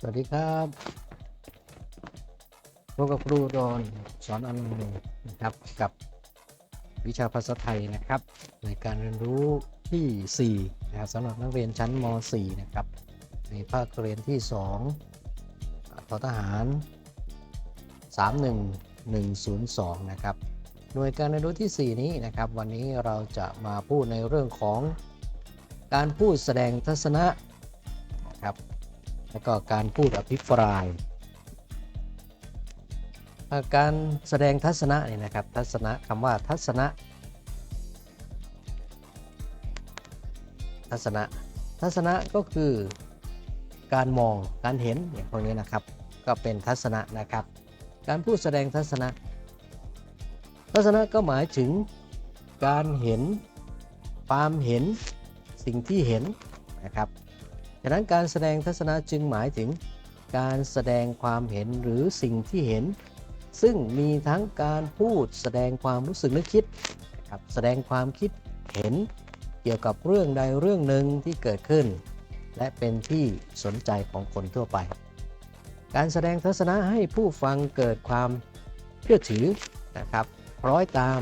สวัสดีครับพบกับครูดอนสอนอนุนะครับกับวิชาภาษาไทยนะครับในการเรียนรู้ที่4นะครับสำหรับนักเรียนชั้นม .4 นะครับ ในภาคเรียนที่ 2ททหาร 31102 นะครับหน่วยการเรียนรู้ที่ 4 นี้นะครับ วันนี้เราจะมาพูดในเรื่องของการพูดแสดงทัศนะนะครับ แล้วก็การพูดอภิปราย การแสดงทัศนะเนี่ยนะครับ ทัศนะคำว่าทัศนะ ทัศนะ ทัศนะก็คือการมองการเห็นอย่างพวกนี้นะครับ ก็เป็นทัศนะนะครับ การพูดแสดงทัศนะ ทัศนะก็หมายถึงการเห็นความเห็นสิ่งที่เห็นนะครับ ดังนั้นการแสดงทัศนะจึงหมายถึงการแสดงความเห็นหรือสิ่งที่เห็น ซึ่งมีทั้งการพูดแสดงความรู้สึกนึกคิดนะครับแสดงความคิดเห็นเกี่ยวกับเรื่องใดเรื่องหนึ่งที่เกิดขึ้น และเป็นที่สนใจของคนทั่วไป การแสดงทัศนะให้ผู้ฟังเกิดความเชื่อถือนะครับคล้อยตาม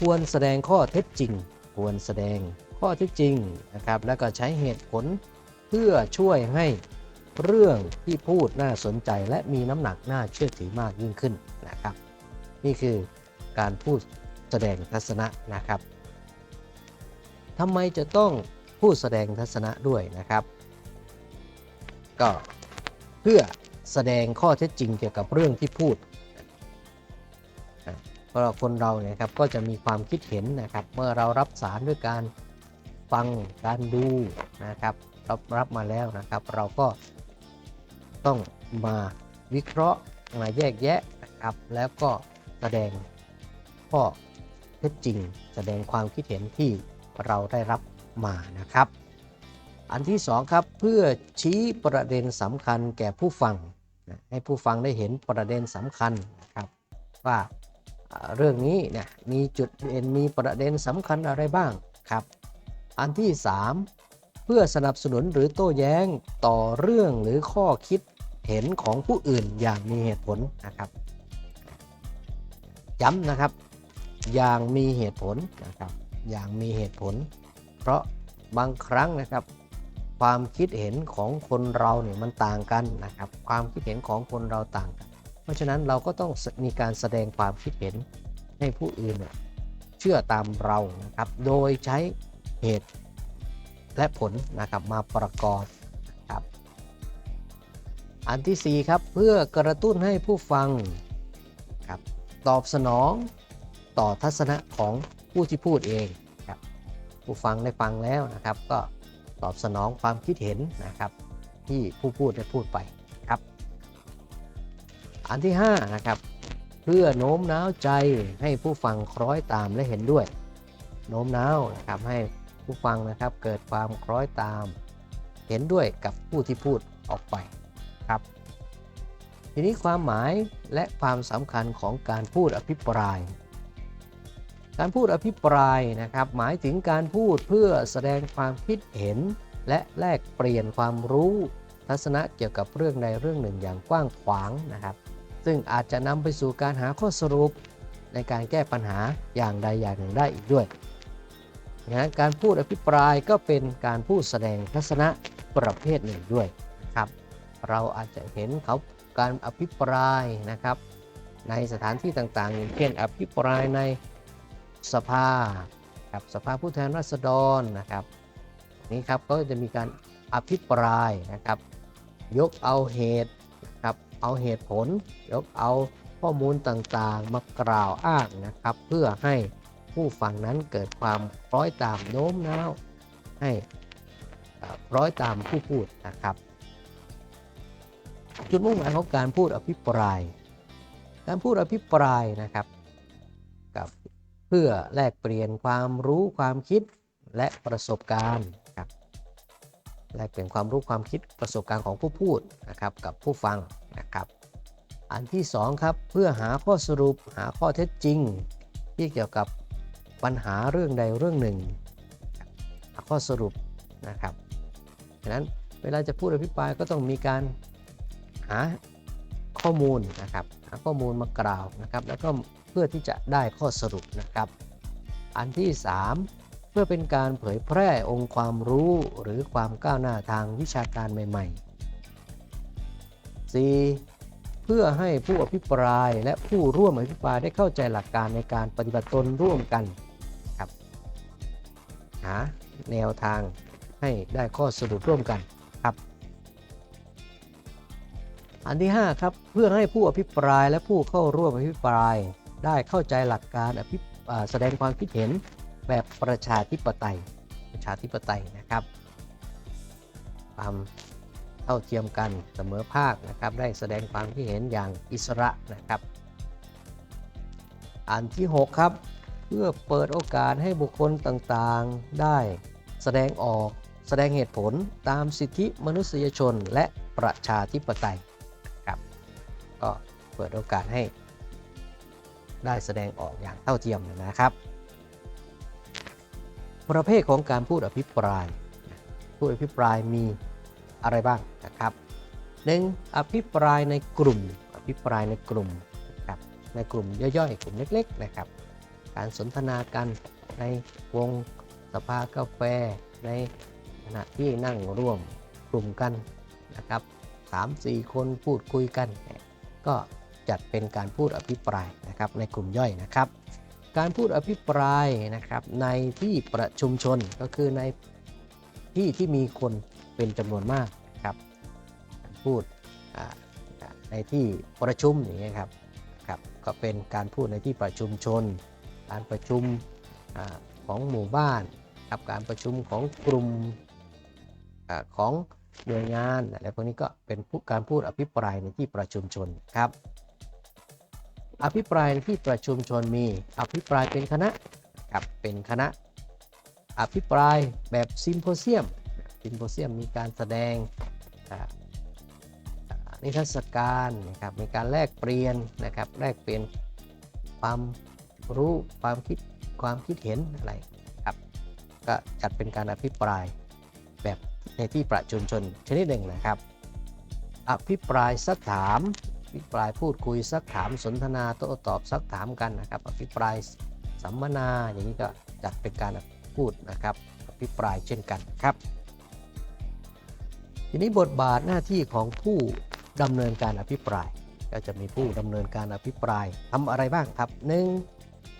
ควรแสดงข้อเท็จจริง ควรแสดง ข้อเท็จจริงนะครับ แล้วก็ใช้เหตุผลเพื่อช่วยให้เรื่องที่พูดน่าสนใจและมีน้ำหนักน่าเชื่อถือมากยิ่งขึ้นนะครับ นี่คือการพูดแสดงทัศนะนะครับทำไมจะต้องพูดแสดงทัศนะด้วยนะครับ ก็เพื่อแสดงข้อเท็จจริงเกี่ยวกับเรื่องที่พูดเพราะคนเราเนี่ยครับก็จะมีความคิดเห็นนะครับ เมื่อเรารับสารด้วยการ ฟังการดูนะครับรับรับมาแล้วนะครับ เราก็ต้องมาวิเคราะห์มาแยกแยะนะครับ แล้วก็แสดงข้อเท็จจริง แสดงความคิดเห็นที่เราได้รับมานะครับ อันที่สองครับเพื่อชี้ประเด็นสำคัญแก่ผู้ฟังให้ผู้ฟังได้เห็นประเด็นสำคัญนะครับว่าอ่าเรื่องนี้เนี่ยมีจุดเด่นมีประเด็นสำคัญอะไรบ้างครับ อันที่ 3 เพื่อสนับสนุนหรือโต้แย้งต่อเรื่องหรือข้อคิดเห็นของผู้อื่นอย่างมีเหตุผลนะครับ ย้ำนะครับ อย่างมีเหตุผลนะครับ อย่างมีเหตุผล เพราะบางครั้งนะครับ ความคิดเห็นของคนเราเนี่ยมันต่างกันนะครับ ความคิดเห็นของคนเราต่างกัน เพราะฉะนั้นเราก็ต้องมีการแสดงความคิดเห็นให้ผู้อื่นเนี่ยเชื่อตามเรานะครับ โดยใช้ เหตุและผลนะครับมาประกอบครับ อันที่ 4 ครับ เพื่อกระตุ้นให้ผู้ฟังครับตอบสนองต่อทัศนะของผู้ที่พูดเองครับผู้ฟังได้ฟังแล้วนะครับ ก็ตอบสนองความคิดเห็นนะครับ ที่ผู้พูดได้พูดไปครับ อันที่5นะครับเพื่อโน้มน้าวใจให้ผู้ฟังคล้อยตามและเห็นด้วย โน้มน้าวนะครับให้ ผู้ฟังนะครับเกิดความคล้อยตาม เห็นด้วยกับผู้ที่พูดออกไปครับ ทีนี้ความหมายและความสำคัญของการพูดอภิปราย การพูดอภิปรายนะครับหมายถึงการพูดเพื่อแสดงความคิดเห็น และแลกเปลี่ยนความรู้ ทัศนะเกี่ยวกับเรื่องใดเรื่องหนึ่งอย่างกว้างขวางนะครับ ซึ่งอาจจะนำไปสู่การหาข้อสรุปในการแก้ปัญหาอย่างใดอย่างหนึ่งได้อีกด้วย นั้นการพูดอภิปรายก็เป็นการพูดแสดงทัศนะประเภทหนึ่งด้วยครับ เราอาจจะเห็นเขาการอภิปรายนะครับ ในสถานที่ต่างๆอย่างเช่นอภิปรายในสภาครับสภาผู้แทนราษฎรนะครับนี่ครับก็จะมีการอภิปรายนะครับ ยกเอาเหตุครับเอาเหตุผล ยกเอาข้อมูลต่างๆ มากล่าวอ้างนะครับ เพื่อให้ ผู้ฟังนั้นเกิดความคล้อยตามโน้มน้าวให้คล้อยตามผู้พูดนะครับ จุดมุ่งหมายของการพูดอภิปราย การพูดอภิปรายนะครับกับเพื่อแลกเปลี่ยนความรู้ความคิดและประสบการณ์ครับแลกเปลี่ยนความรู้ความคิดประสบการณ์ของผู้พูดนะครับกับผู้ฟังนะครับอันที่สองครับเพื่อหาข้อสรุปหาข้อเท็จจริง ที่เกี่ยวกับ ปัญหาเรื่องใดเรื่องหนึ่งข้อสรุปนะครับฉะนั้นเวลาจะพูดอภิปรายก็ต้องมีการหาข้อมูลนะครับหาข้อมูลมากล่าวนะครับ แล้วก็เพื่อที่จะได้ข้อสรุปนะครับ อันที่ 3 เพื่อเป็นการเผยแพร่องค์ความรู้หรือความก้าวหน้าทางวิชาการใหม่ ๆ 4. เพื่อให้ผู้อภิปรายและผู้ร่วมอภิปรายได้เข้าใจหลักการในการปฏิบัติตนร่วมกัน หาแนวทางให้ได้ข้อสรุปร่วมกันครับ อันที่ 5 ครับ เพื่อให้ผู้อภิปรายและผู้เข้าร่วมอภิปราย ได้เข้าใจหลักการอภิแสดงความคิดเห็นแบบประชาธิปไตย ประชาธิปไตยนะครับความเท่าเทียมกันเสมอภาคนะครับ ได้แสดงความคิดเห็นอย่างอิสระนะครับ อันที่ 6 ครับ พื่อเปิดโอกาสให้บุคคลต่างๆ ได้ แสดงออกแสดงเหตุผลตามสิทธิมนุษยชนและประชาธิปไตยครับก็เปิดโอกาสให้ ได้แสดงออกอย่างเท่าเทียมนะครับ ประเภทของการพูดอภิปรายพูดอภิปรายมีอะไรบ้างนะครับหนึ่งอภิปรายในกลุ่ม อภิปรายในกลุ่มนะครับในกลุ่มย่อยๆ กลุ่มเล็ก ๆ นะครับ การสนทนากันในวงสภากาแฟ ในขณะที่นั่งร่วมกลุ่มกันนะครับ3-4 คนพูดคุยกัน ก็จัดเป็นการพูดอภิปรายนะครับในกลุ่มย่อยนะครับ การพูดอภิปรายนะครับในที่ประชุมชนก็คือในที่ที่มีคนเป็นจำนวนมากครับพูดในที่ประชุมอย่างนี้ยครับครับก็เป็นการพูดในที่ประชุมชน การประชุมอของหมู่บ้านครับการประชุมของกลุ่มอของหน่วยงานอะไรพวกนี้ก็เป็นการพูดอภิปรายในที่ประชุมชนครับ อภิปรายในที่ประชุมชนมีอภิปรายเป็นคณะครับเป็นคณะ อภิปรายแบบซิมโพเซียมซิมโพเซียมมีการแสดงนิทรรศการนะครับมีการแลกเปลี่ยนนะครับแลกเปลี่ยนความ รู้ความคิดความคิดเห็นอะไรครับก็จัดเป็นการอภิปรายแบบในที่ประชุมชนชนิดหนึ่งนะครับ อภิปรายสักถามอภิปรายพูดคุยสักถามสนทนาโต้ตอบสักถามกันนะครับ อภิปรายสัมมนาอย่างนี้ก็จัดเป็นการพูดนะครับ อภิปรายเช่นกันครับ ทีนี้บทบาทหน้าที่ของผู้ดำเนินการอภิปราย ก็จะมีผู้ดำเนินการอภิปรายทำอะไรบ้างครับ 1.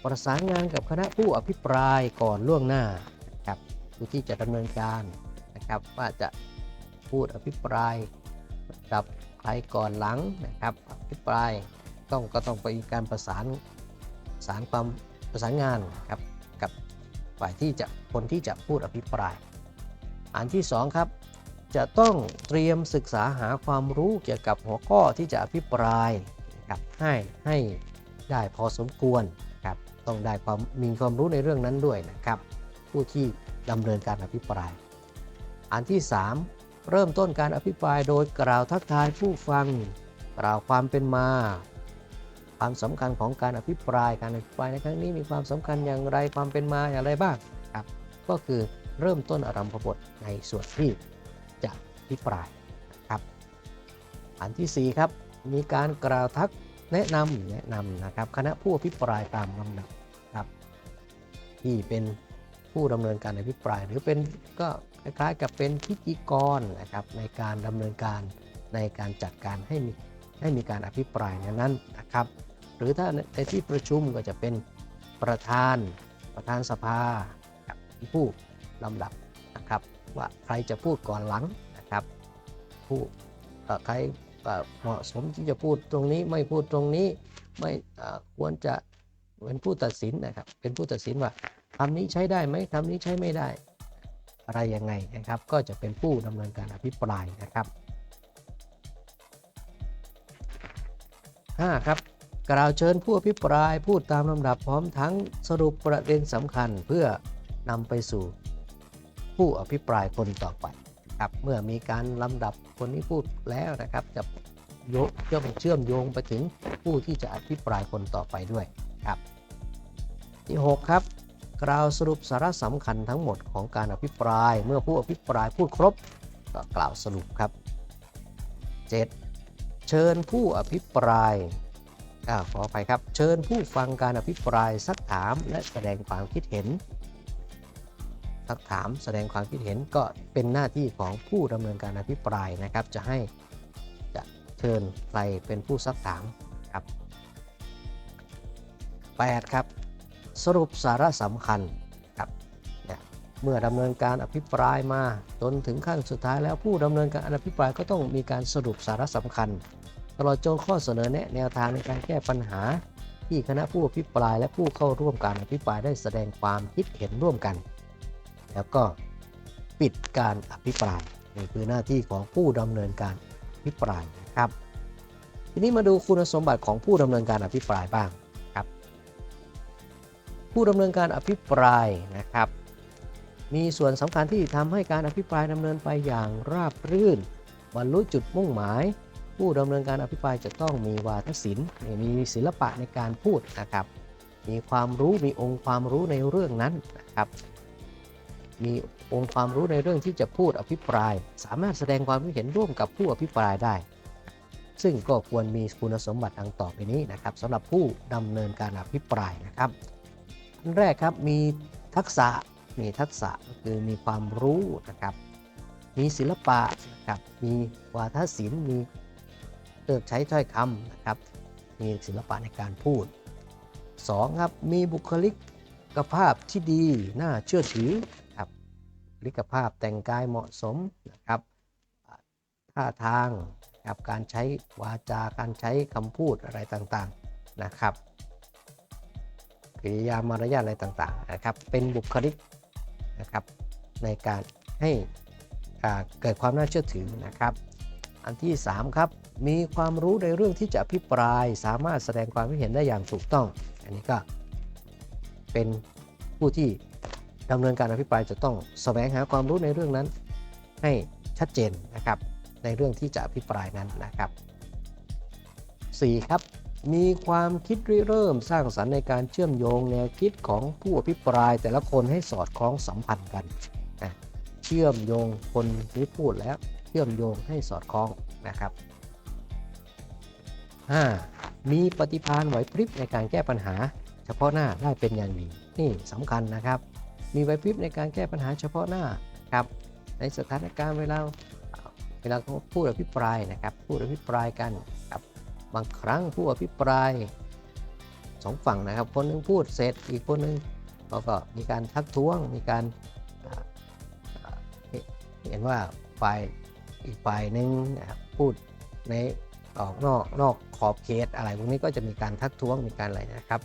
ประสานงานกับคณะผู้อภิปรายก่อนล่วงหน้านะครับผู้ที่จะดำเนินการนะครับ ว่าจะพูดอภิปรายกับใครก่อนหลังนะครับอภิปรายต้องก็ต้องไปการประสานสานความประสานงานครับกับฝ่ายที่จะคนที่จะพูดอภิปราย อันที่สองครับ จะต้องเตรียมศึกษาหาความรู้เกี่ยวกับหัวข้อที่จะอภิปรายครับให้ให้ได้พอสมควร ต้องได้ความมีความรู้ในเรื่องนั้นด้วยนะครับ ผู้ที่ดำเนินการอภิปราย อันที่ 3 เริ่มต้นการอภิปรายโดยกล่าวทักทายผู้ฟัง กล่าวความเป็นมา ความสำคัญของการอภิปรายการอภิปรายในครั้งนี้มีความสำคัญอย่างไรความเป็นมาอย่างไรบ้างครับก็คือเริ่มต้นอารัมพบทในส่วนที่จะอภิปรายครับ อันที่ 4 ครับ มีการกล่าวทัก แนะนำแนะนำนะครับคณะผู้อภิปรายตามลำดับครับที่เป็นผู้ดำเนินการอภิปราย หรือเป็นก็คล้ายๆกับเป็นพิธีกรนะครับในการดำเนินการในการจัดการให้มีให้มีการอภิปรายนั้นนะครับ หรือถ้าในที่ประชุมก็จะเป็นประธานประธานสภาครับผู้ลำดับนะครับ ว่าใครจะพูดก่อนหลังนะครับ ผู้ใคร เอ่อเหมาะสมที่จะพูดตรงนี้ไม่พูดตรงนี้ไม่ควรจะเป็นผู้ตัดสินนะครับ เป็นผู้ตัดสินว่าคำนี้ใช้ได้ไหมคำนี้ใช้ไม่ได้ อะไรยังไงนะครับ ก็จะเป็นผู้ดำเนินการอภิปรายนะครับ 5. ครับกล่าวเชิญผู้อภิปรายพูดตามลำดับพร้อมทั้งสรุปประเด็นสำคัญเพื่อนำไปสู่ผู้อภิปรายคนต่อไป ครับ เมื่อมีการลำดับคนนี้พูดแล้วนะครับ จะโยกย่อมเชื่อมโยงไปถึงผู้ที่จะอภิปรายคนต่อไปด้วยครับ ที่ 6 ครับ กล่าวสรุปสาระสำคัญทั้งหมดของการอภิปราย เมื่อผู้อภิปรายพูดครบ ก็กล่าวสรุปครับ 7. เชิญผู้อภิปรายอขออภัยครับ เชิญผู้ฟังการอภิปรายซักถามและแสดงความคิดเห็น ซักถามแสดงความคิดเห็นก็เป็นหน้าที่ของผู้ดำเนินการอภิปรายนะครับ จะให้จะเชิญใครเป็นผู้ซักถามครับ 8. ครับ สรุปสาระสำคัญครับเนี่ยเมื่อดำเนินการอภิปรายมาจนถึงขั้นสุดท้ายแล้วผู้ดำเนินการอภิปรายก็ต้องมีการสรุปสาระสำคัญ ตลอดจนข้อเสนอแนะแนวทางในการแก้ปัญหาที่คณะผู้อภิปรายและผู้เข้าร่วมการอภิปรายได้แสดงความคิดเห็นร่วมกัน แล้วก็ปิดการอภิปรายนี่คือหน้าที่ของผู้ดำเนินการอภิปรายนะครับ ทีนี้มาดูคุณสมบัติของผู้ดำเนินการอภิปรายบ้างครับ ผู้ดำเนินการอภิปรายนะครับ มีส่วนสำคัญที่ทำให้การอภิปรายดำเนินไปอย่างราบรื่นบรรลุจุดมุ่งหมาย ผู้ดำเนินการอภิปรายจะต้องมีวาทศิลป์มีศิลปะในการพูดนะครับ มีความรู้มีองค์ความรู้ในเรื่องนั้นนะครับ มีองค์ความรู้ในเรื่องที่จะพูดอภิปราย สามารถแสดงความคิดเห็นร่วมกับผู้อภิปรายได้ ซึ่งก็ควรมีคุณสมบัติดังต่อไปนี้นะครับสำหรับผู้ดำเนินการอภิปรายนะครับอันแรกครับมีทักษะมีทักษะก็คือมีความรู้นะครับมีศิลปะนะครับมีวาทศิลป์มีเลือกใช้ถ้อยคำนะครับ มีศิลปะในการพูด 2. ครับ มีบุคลิกภาพที่ดี น่าเชื่อถือ ลิกภาพแต่งกายเหมาะสมนะครับท่าทางนะครับการใช้วาจาการใช้คำพูดอะไรต่างๆนะครับกิริยามารยาทอะไรต่างๆนะครับเป็นบุคลิกนะครับในการให้เกิดความน่าเชื่อถือนะครับ อันที่ 3 ครับ มีความรู้ในเรื่องที่จะอภิปรายสามารถแสดงความคิดเห็นได้อย่างถูกต้อง อันนี้ก็เป็นผู้ที่ ดำเนินการอภิปรายจะต้องแสวงหาความรู้ในเรื่องนั้น ให้ชัดเจนนะครับในเรื่องที่จะอภิปรายนั้นนะครับ 4. ครับมีความคิดริเริ่มสร้างสรรค์ในการเชื่อมโยงแนวคิดของผู้อภิปรายแต่ละคนให้สอดคล้องสัมพันธ์กันนะเชื่อมโยงคนที่พูดแล้วเชื่อมโยงให้สอดคล้องนะครับ 5. มีปฏิภาณไหวพริบในการแก้ปัญหา เฉพาะหน้าได้เป็นอย่างดีนี่สำคัญนะครับ มีไวพริบในการแก้ปัญหาเฉพาะหน้าครับในสถานการณ์เวลาเวลาเขาพูดอภิปรายนะครับพูดอภิปรายกันครับบางครั้งผู้อภิปรายสองฝั่งนะครับ คนหนึงพูดเสร็จอีกคนหนึงเขาก็มีการทักท้วงมีการเห็นว่าฝ่ายอีกฝ่ายหนึ่งนะครับพูดในออกนอกนอกขอบเขตอะไรพวกนี้ก็จะมีการทักท้วงมีการอะไรนะครับ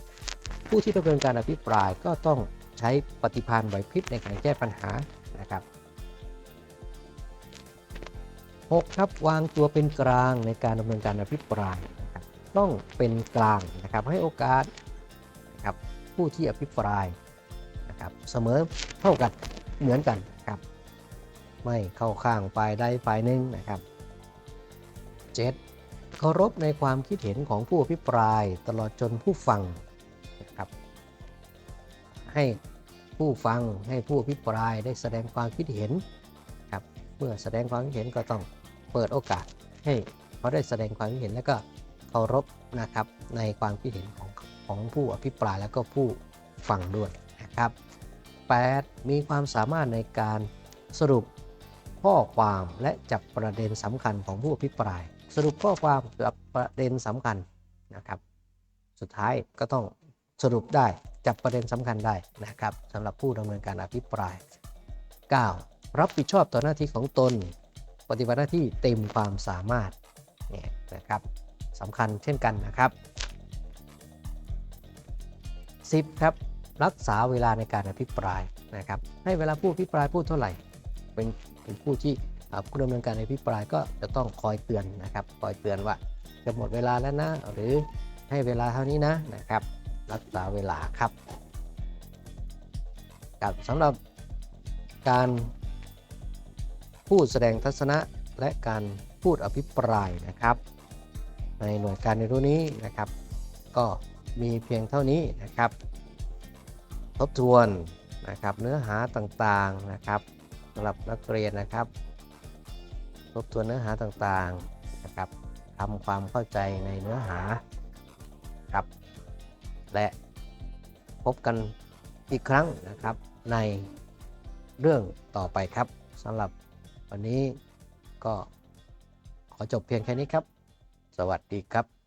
ผู้ที่ดำเนินการอภิปรายก็ต้อง ใช้ปฏิภาณไหวพริบในการแก้ปัญหานะครับ 6. ครับวางตัวเป็นกลางในการดำเนินการอภิปรายนะครับต้องเป็นกลางนะครับให้โอกาสนะครับผู้ที่อภิปรายนะครับเสมอเท่ากันเหมือนกันครับ ไม่เข้าข้างฝ่ายใดฝ่ายหนึ่งนะครับ 7. เคารพในความคิดเห็นของผู้อภิปรายตลอดจนผู้ฟัง ให้ผู้ฟังให้ผู้อภิปรายได้แสดงความคิดเห็นครับเมื่อแสดงความคิดเห็นก็ต้องเปิดโอกาสให้เขาได้แสดงความคิดเห็นแล้วก็เคารพนะครับในความคิดเห็นของของผู้อภิปรายแล้วก็ผู้ฟังด้วยนะครับ 8. มีความสามารถในการสรุปข้อความและจับประเด็นสำคัญของผู้อภิปราย สรุปข้อความจับประเด็นสำคัญนะครับ สุดท้ายก็ต้องสรุปได้ จับประเด็นสำคัญได้นะครับสำหรับผู้ดำเนินการอภิปราย 9. รับผิดชอบต่อหน้าที่ของตน ปฏิบัติหน้าที่เต็มความสามารถเนี่ยนะครับสำคัญเช่นกันนะครับ 10. ครับรักษาเวลาในการอภิปรายนะครับให้เวลาผู้อภิปรายพูดเท่าไหร่ เป็นเป็นผู้ที่ผู้ดำเนินการอภิปรายก็จะต้องคอยเตือนนะครับคอยเตือนว่าจะหมดเวลาแล้วนะหรือให้เวลาเท่านี้นะนะครับ รักษาเวลาครับครับสำหรับการพูดแสดงทัศนะและการพูดอภิปรายนะครับ ในหน่วยการในรุ่นนี้นะครับ ก็มีเพียงเท่านี้นะครับ ทบทวนนะครับเนื้อหาต่างๆนะครับสำหรับนักเรียนนะครับ ทบทวนเนื้อหาต่างๆนะครับทำความเข้าใจในเนื้อหาครับ และพบกันอีกครั้งนะครับในเรื่องต่อไปครับสำหรับวันนี้ก็ขอจบเพียงแค่นี้ครับ สวัสดีครับ